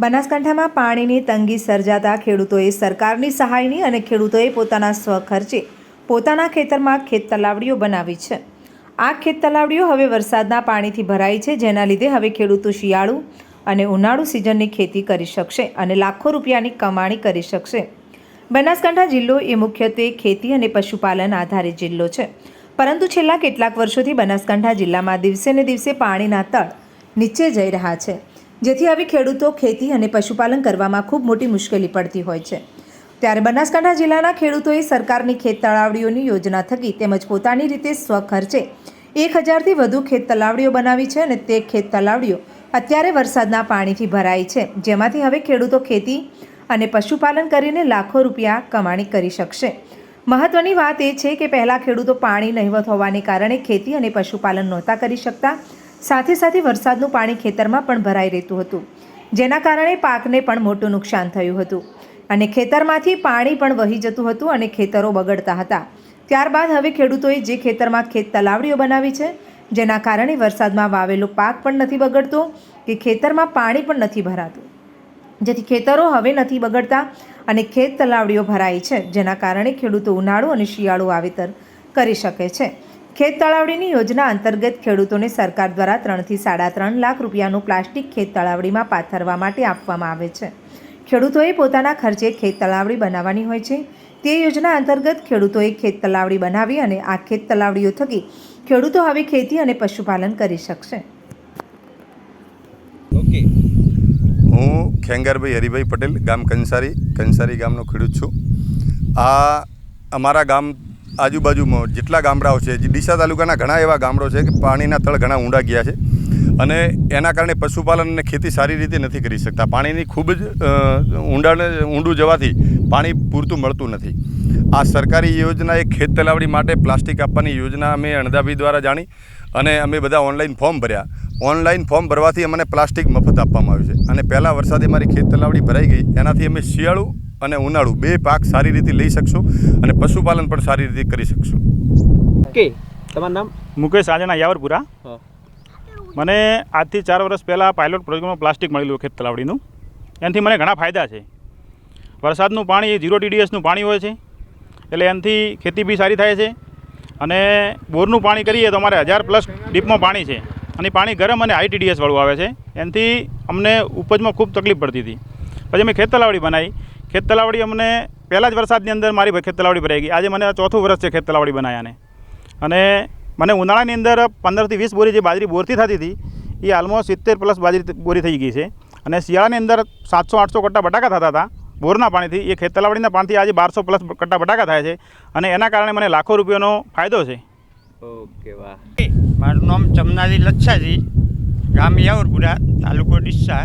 બનાસકાંઠામાં પાણીની તંગી સર્જાતા ખેડૂતોએ સરકારની સહાયની અને ખેડૂતોએ પોતાના સ્વખર્ચે પોતાના ખેતરમાં ખેત તલાવડીઓ બનાવી છે. આ ખેત તલાવડીઓ હવે વરસાદના પાણીથી ભરાઈ છે, જેના લીધે હવે ખેડૂતો શિયાળુ અને ઉનાળુ સિઝનની ખેતી કરી શકશે અને લાખો રૂપિયાની કમાણી કરી શકશે. બનાસકાંઠા જિલ્લો એ મુખ્યત્વે ખેતી અને પશુપાલન આધારિત જિલ્લો છે. પરંતુ છેલ્લા કેટલાક વર્ષોથી બનાસકાંઠા જિલ્લામાં દિવસે ને દિવસે પાણીના તળ નીચે જઈ રહ્યા છે. જેથી હવે ખેડૂતો ખેતી અને પશુપાલન કરવામાં ખૂબ મોટી મુશ્કેલી પડતી હોય છે. ત્યારે બનાસકાંઠા જિલ્લાના ખેડૂતોએ સરકારની ખેત તળાવડીઓની યોજના થકી તેમજ પોતાની રીતે સ્વખર્ચે એક હજારથી વધુ ખેત તલાવડીઓ બનાવી છે અને તે ખેત તલાવડીઓ અત્યારે વરસાદના પાણીથી ભરાઈ છે. જેમાંથી હવે ખેડૂતો ખેતી અને પશુપાલન કરીને લાખો રૂપિયા કમાણી કરી શકશે. મહત્વની વાત એ છે કે પહેલાં ખેડૂતો પાણી નહીવત હોવાને કારણે ખેતી અને પશુપાલન નહોતા કરી શકતા. સાથે સાથે વરસાદનું પાણી ખેતરમાં પણ ભરાઈ રહેતું હતું. જેના કારણે પાકને પણ મોટું નુકસાન થયું હતું. અને ખેતરમાંથી પાણી પણ વહી જતું હતું અને ખેતરો બગડતા હતા. ત્યારબાદ હવે ખેડૂતોએ જે ખેતરમાં ખેત તલાવડીઓ બનાવી છે, જેના કારણે વરસાદમાં વાવેલો પાક પણ નથી બગડતો કે ખેતરમાં પાણી પણ નથી ભરાતું. જેથી ખેતરો હવે નથી બગડતા અને ખેત તલાવડીઓ ભરાઈ છે, જેના કારણે ખેડૂતો ઉનાળુ અને શિયાળુ વાવેતર કરી શકે છે. ખેત તળાવડીની યોજના અંતર્ગત ખેડૂતોને સરકાર દ્વારા ત્રણથી સાડા ત્રણ લાખ રૂપિયાનું પ્લાસ્ટિક ખેત તળાવડીમાં પાથરવા માટે આપવામાં આવે છે. ખેડૂતોએ પોતાના ખર્ચે ખેત તળાવડી બનાવવાની હોય છે. તે યોજના અંતર્ગત ખેડૂતોએ ખેત તળાવડી બનાવી અને આ ખેત તળાવડીઓ થકી ખેડૂતો હવે ખેતી અને પશુપાલન કરી શકશે. ઓકે. હું ખેંગારભાઈ હરિભાઈ પટેલ, ગામ કંસારી કંસારી ગામનો ખેડૂત છું. આ અમારા ગામ આજુબાજુમાં જેટલા ગામડાઓ છે, જે ડીસા તાલુકાના ઘણા એવા ગામડો છે કે પાણીના તળ ઘણા ઊંડા ગયા છે અને એના કારણે પશુપાલન અને ખેતી સારી રીતે નથી કરી શકતા. પાણીની ખૂબ જ ઊંડાણ ઊંડું જવાથી પાણી પૂરતું મળતું નથી. આ સરકારી યોજના એ ખેત તલાવડી માટે પ્લાસ્ટિક આપવાની યોજના અમે અણદાભી દ્વારા જાણી અને અમે બધા ઓનલાઈન ફોર્મ ભર્યા. ઓનલાઈન ફોર્મ ભરવાથી અમને પ્લાસ્ટિક મફત આપવામાં આવ્યું છે. અને પહેલાં વરસાદે મારી ખેત તલાવડી ભરાઈ ગઈ. એનાથી અમે શિયાળુ અને ઉનાળુ બે પાક સારી રીતે લઈ શકશું અને પશુપાલન પણ સારી રીતે કરી શકશું. ઓકે તમારું નામ? મુકેશ આજના યાવરપુરા. મને આજથી ચાર વર્ષ પહેલાં પાયલોટ પ્રોજેક્ટમાં પ્લાસ્ટિક મળેલું ખેત તલાવડીનું. એનાથી મને ઘણા ફાયદા છે. વરસાદનું પાણી ઝીરો ટીડીએસનું પાણી હોય છે. એટલે એનાથી ખેતી બી સારી થાય છે. અને બોરનું પાણી કરીએ તો અમારે હજાર પ્લસ ડીપમાં પાણી છે. અને પાણી ગરમ અને હાઈ ટીડીએસવાળું આવે છે. એનાથી અમને ઉપજમાં ખૂબ તકલીફ પડતી હતી. પછી મેં ખેત તલાવડી બનાવી. ખેત તલાવડી અમને પહેલાં જ વરસાદની અંદર મારી ખેત તલાવડી ભરાઈ ગઈ. આજે મને ચોથું વર્ષ છે ખેત તલાવડી બનાવ્યાને અને મને ઉનાળાની અંદર પંદરથી વીસ બોરી જે બાજરી બોરથી થતી હતી, એ આલમોસ્ટ સિત્તેર પ્લસ બાજરી બોરી થઈ ગઈ છે. અને શિયાળાની અંદર સાતસો, આઠસો કટ્ટા બટાકા થતા હતા, બોરના પાણીથી. એ ખેત તલાવડીના પાણીથી આજે બારસો પ્લસ કટ્ટા બટાકા થાય છે. અને એના કારણે મને લાખો રૂપિયાનો ફાયદો છે. ઓકે, વાહ. મારું નામ ચમનાજી લચ્છાજી, ગામ યાવરપુરા, તાલુકો ડીસા.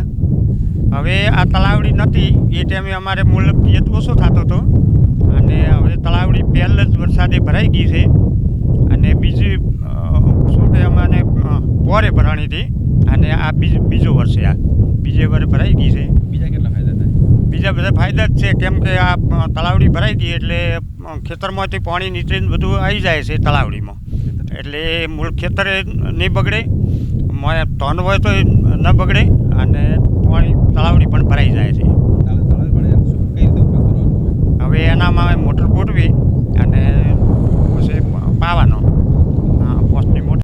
હવે આ તલાવડી નથી એ ટાઈમે અમારે મૂલક પિયત ઓછો થતો હતો. અને હવે તલાવડી પહેલ જ વરસાદે ભરાઈ ગઈ છે. અને બીજી શું કે અમારે પોરે ભરાણી હતી. અને આ બીજ બીજો વર્ષે આ બીજે વર્ષે ભરાઈ ગઈ છે. બીજા કેટલા ફાયદા થાય? બીજા બધા ફાયદા જ છે કેમ કે આ તલાવડી ભરાઈ ગઈ એટલે ખેતરમાંથી પાણી નીચે બધું આવી જાય છે તલાવડીમાં. એટલે મૂળ ખેતરે નહીં બગડે. મોય તન હોય તો ન બગડે. અને પાણી તળાવડી પણ ભરાઈ જાય છે.